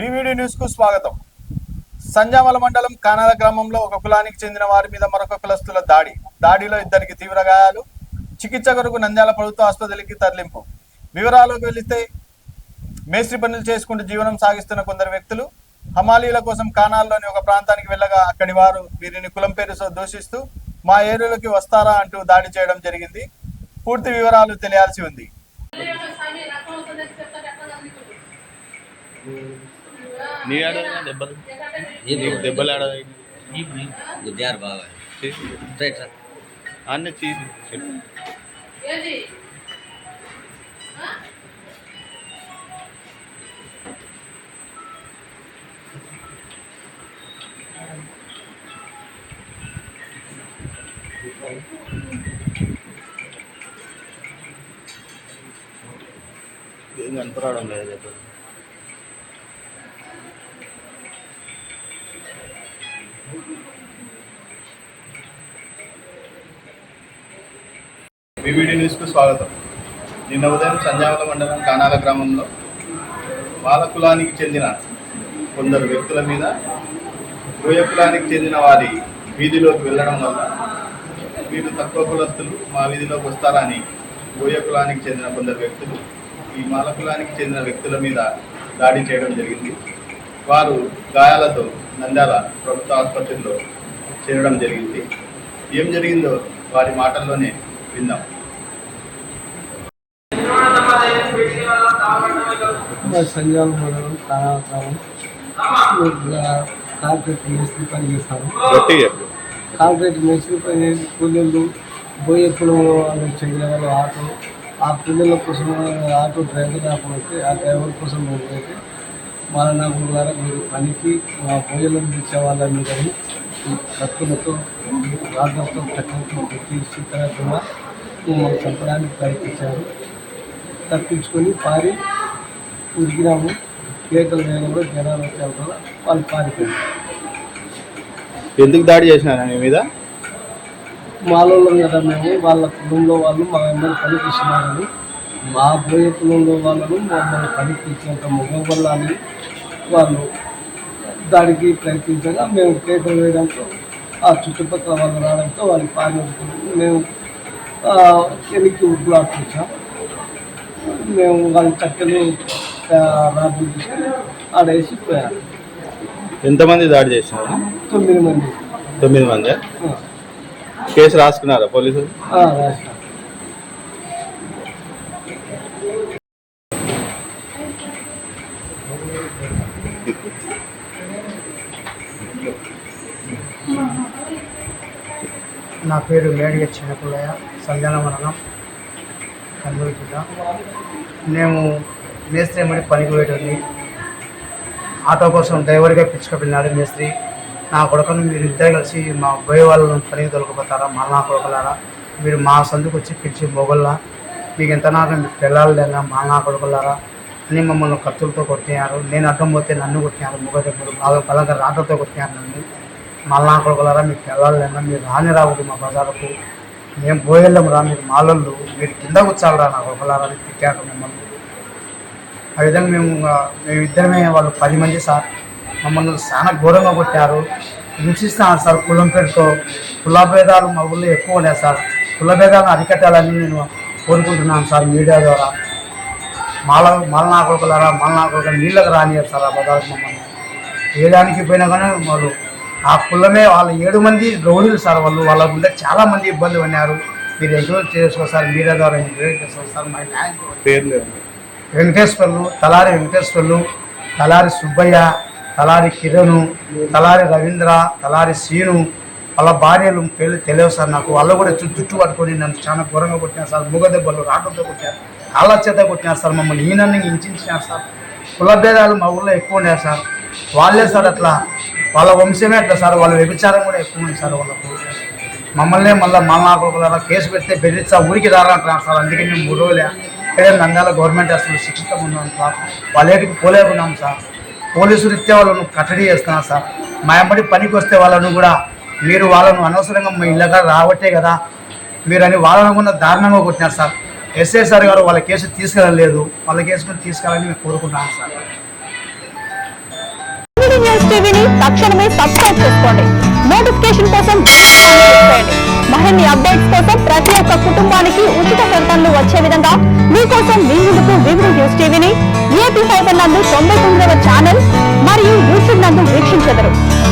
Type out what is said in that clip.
BVD న్యూస్కు స్వాగతం. సంజామల మండలం కానాల గ్రామంలో ఒక కులానికి చెందిన వారి మీద మరొక కులస్తుల దాడి. దాడిలో ఇద్దరికి తీవ్ర గాయాలు. చికిత్స కొరకు నంద్యాల ప్రభుత్వ ఆసుపత్రికి తరలింపు. వివరాలకు వెళితే మేస్త్రి పనులు చేసుకుంటూ జీవనం సాగిస్తున్న కొందరు వ్యక్తులు హమాలీల కోసం కానాల్లోని ఒక ప్రాంతానికి వెళ్ళగా అక్కడి వారు వీరిని కులం పేరుతో దూషిస్తూ మా ఏరియాలోకి వస్తారా అంటూ దాడి చేయడం జరిగింది. పూర్తి వివరాలు తెలియాల్సి ఉంది. నీ ఆడ దెబ్బలు నీకు దెబ్బలు ఆడ గుద్దారు బాగా రైట్ సార్ అన్నీ తీసి చెప్పు ఏం కనపడడం లేదు దెబ్బలు బీబీడీ న్యూస్కు స్వాగతం. నిన్న ఉదయం సంజావల మండలం కానాల గ్రామంలో బాల కులానికి చెందిన కొందరు వ్యక్తుల మీద గోయ కులానికి చెందిన వారి వీధిలోకి వెళ్ళడం వల్ల వీరు తక్కువ కులస్తులు మా వీధిలోకి వస్తారని గోయ కులానికి చెందిన కొందరు వ్యక్తులు ఈ మాల కులానికి చెందిన వ్యక్తుల మీద దాడి చేయడం జరిగింది. వారు గాయాలతో నంద్యాల ప్రభుత్వ ఆసుపత్రిలో చేరడం జరిగింది. ఏం జరిగిందో వారి మాటల్లోనే విందాం. సంజాల మండలం కానాగ్రామం కాంక్రీట్ మేస్త్రి పని చేస్తాను కాంక్రీట్ మేస్త్రి పని కూలీలు బోయే పొలంలో వాళ్ళకి చెందిన వాళ్ళు ఆటో. ఆ కూలీల కోసం ఆటో డ్రైవర్ రాకపోతే ఆ డ్రైవర్ కోసం అయితే నాకు ద్వారా మీరు పనికి మా బోయలను తెచ్చే వాళ్ళని కానీ కత్తులతో రాడ్లతో కట్టలతో పెట్టి తర్వాత మమ్మల్ని చంపడానికి ప్రయత్నించారు తప్పించుకొని పారి ఉరికినాము. కేకలు వేయడంలో జనాలు వచ్చారు కదా వాళ్ళు పారిపోయారు. ఎందుకు దాడి చేసినారు నీ మీద? మాలోళ్ళం కదా మేము వాళ్ళ కులంలో వాళ్ళు మా అందరూ పనికి ఇచ్చినారని మా పోయే కులంలో వాళ్ళను మమ్మల్ని ఇచ్చినంత మగవాళ్ళని వాళ్ళు దాడికి ప్రయత్నించగా మేము కేకలు వేయడంతో ఆ చుట్టుపక్కల వాళ్ళు రావడంతో వాళ్ళు పారిపోతుంది మేము వెనక్కి ఉబ్బులాడుతున్నాం మేము వాళ్ళ రాజు తీసుకొని ఆడేసి పోయారు ఎంతమంది దాడి చేసినారు తొమ్మిది మంది. తొమ్మిది మంది? కేసు రాసుకున్నారా పోలీసులు? ఆ, నా పేరు మేడిగ చిన్నపుల్లయ్య సంజాన మండలం కర్నూలు జిల్లా. మేము మేస్త్రి మడి పనికి పోయేటండి ఆటో కోసం డ్రైవర్గా పిచ్చుకపోయినాడు మేస్త్రి. నా కొడుకును మీరు ఇద్దరు కలిసి మా అబ్బాయి వాళ్ళను పనికి తొలగిపోతారా మళ్ళీ నా కొడుకులారా? మీరు మా సందుకు వచ్చి పిలిచి మొగల్లా మీకు ఎంత నాకు మీకు పిల్లలు లేదా మా నా కొడుకులారా? అని మమ్మల్ని కత్తులతో కొట్టినారు. నేను అడ్డం పోతే నన్ను కొట్టినారు. మొగ దగ్గర బాగా బలంగా రాటతో కొట్టినారు నన్ను. మళ్ళా కొడుకులారా మీకు వెళ్ళాలన్నా మీరు రాని రావద్దు మా బజారుకు. మేము పోయేళ్ళం రా మీరు మాలళ్ళు. మీరు కింద కూర్చోాలరా నా కొడుకులారా అని తిట్టారు మిమ్మల్ని. ఆ విధంగా మేము మేమిద్దరమే మేము వాళ్ళు పది మంది సార్. మమ్మల్ని చాలా ఘోరంగా కొట్టారు. హింసిస్తున్నారు సార్ కులం పేరుతో. కులభేదాలు మా ఊళ్ళో ఎక్కువ ఉన్నాయి సార్. కులభేదాలను అరికట్టాలని నేను కోరుకుంటున్నాను సార్ మీడియా ద్వారా. మాల మాలనా కొడుకులారా మాలనా కొడుకు నీళ్ళకి రానియరు సార్ ఆ బజార్కి మమ్మల్ని. ఏ దానికి పోయినా కానీ వాళ్ళు ఆ కులమే వాళ్ళ ఏడు మంది రౌడీలు సార్ వాళ్ళు. వాళ్ళ ముందే చాలా మంది ఇబ్బంది పడినారు. మీరు ఎంకరేజ్ చేసుకోవాలి సార్ మీడియా ద్వారా ఎంకరేజ్ చేసుకోవాలి సార్ మా న్యాయం వెంకటేశ్వర్లు తలారి వెంకటేశ్వర్లు తలారి సుబ్బయ్య తలారి కిరణ్ తలారి రవీంద్ర తలారి సీను వాళ్ళ భార్యలు పేర్లు తెలియవు సార్ నాకు. వాళ్ళు కూడా జుట్టు పట్టుకొని నన్ను చాలా ఘోరంగా కొట్టినారు సార్. మూగ దెబ్బలు రాటంతో కొట్టారు. కాళ్ళ చేత కొట్టినారు సార్ మమ్మల్ని ఈయనని హింసించినారు సార్. కులభేదాలు మా ఊళ్ళో ఎక్కువ ఉన్నారు సార్. వాళ్ళే సార్ అట్లా వాళ్ళ వంశమే అట్లా సార్ వాళ్ళ వ్యభిచారం కూడా ఎక్కువ ఉంది సార్ వాళ్ళకు. మమ్మల్ని మళ్ళీ మళ్ళా కొడుకులారా కేసు పెడితే బెదిరిస్తా ఊరికి రారంటున్నారు సార్. అందుకే మేము మూడు రోజులే ఇక్కడే నంద్యాల గవర్నమెంట్ హాస్పిటల్ శిక్షితం ఉన్నాం సార్. వాళ్ళేటికి పోలేకున్నాం సార్. పోలీసు రీత్యా వాళ్ళను కట్టడి చేస్తున్నారు సార్. మా ఎంబడి పనికి వస్తే వాళ్ళను కూడా మీరు వాళ్ళను అనవసరంగా మా ఇళ్ళగా రావట్టే కదా. మీరు అని వాళ్ళను కూడా దారుణంగా కొట్టినారు సార్. ఎస్ఐ సార్ గారు వాళ్ళ కేసు తీసుకెళ్ళలేదు వాళ్ళ కేసు కూడా తీసుకెళ్ళాలని మేము కోరుకుంటున్నాను సార్. తక్షణమే సబ్స్క్రైబ్ చేసుకోండి. నోటిఫికేషన్ కోసం మరిన్ని అప్డేట్స్ కోసం ప్రతి ఒక్క కుటుంబానికి ఉచిత ప్రకటనలు వచ్చే విధంగా మీకోసం మీ ముందుకు వివిధ న్యూస్ టీవీని ఏపీ ఫైబర్ నందు తొంభై తొమ్మిదవ ఛానల్ మరియు యూట్యూబ్ నందు వీక్షించెదరు.